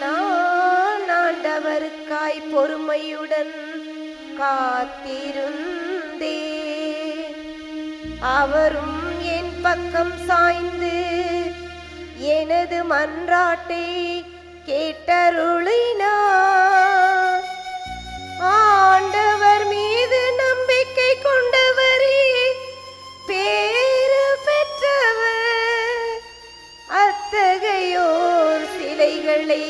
நான் ஆண்டவருக்காய் பொறுமையுடன் காத்திருந்தே அவரும் என் பக்கம் சாய்ந்து எனது மன்றாட்டை கேட்டருளினார். பொய்களை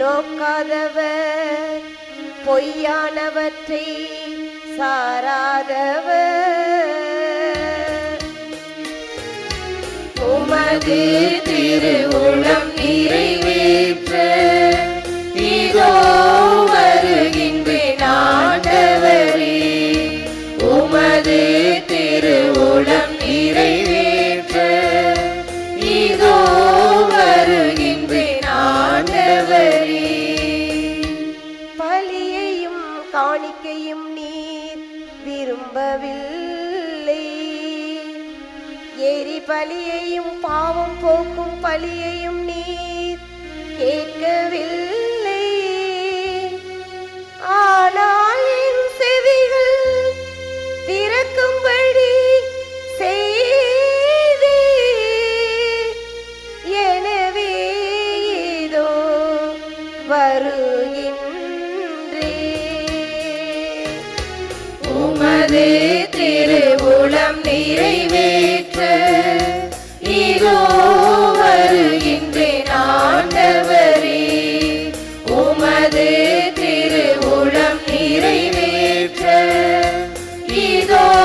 நோக்காதவர் பொய்யானவற்றை சாராதவர். உமது திருவுளம் நம்பவில்லை. எரி பலியையும் பாவம் போக்கும் பலியையும் நீர் கேட்கவில்லை. உனது திருவுளம் நிறைவேற்ற. இதோ வருகின்றேன் ஆண்டவரே. உமது திருவுளம் நிறைவேற்ற. இதோ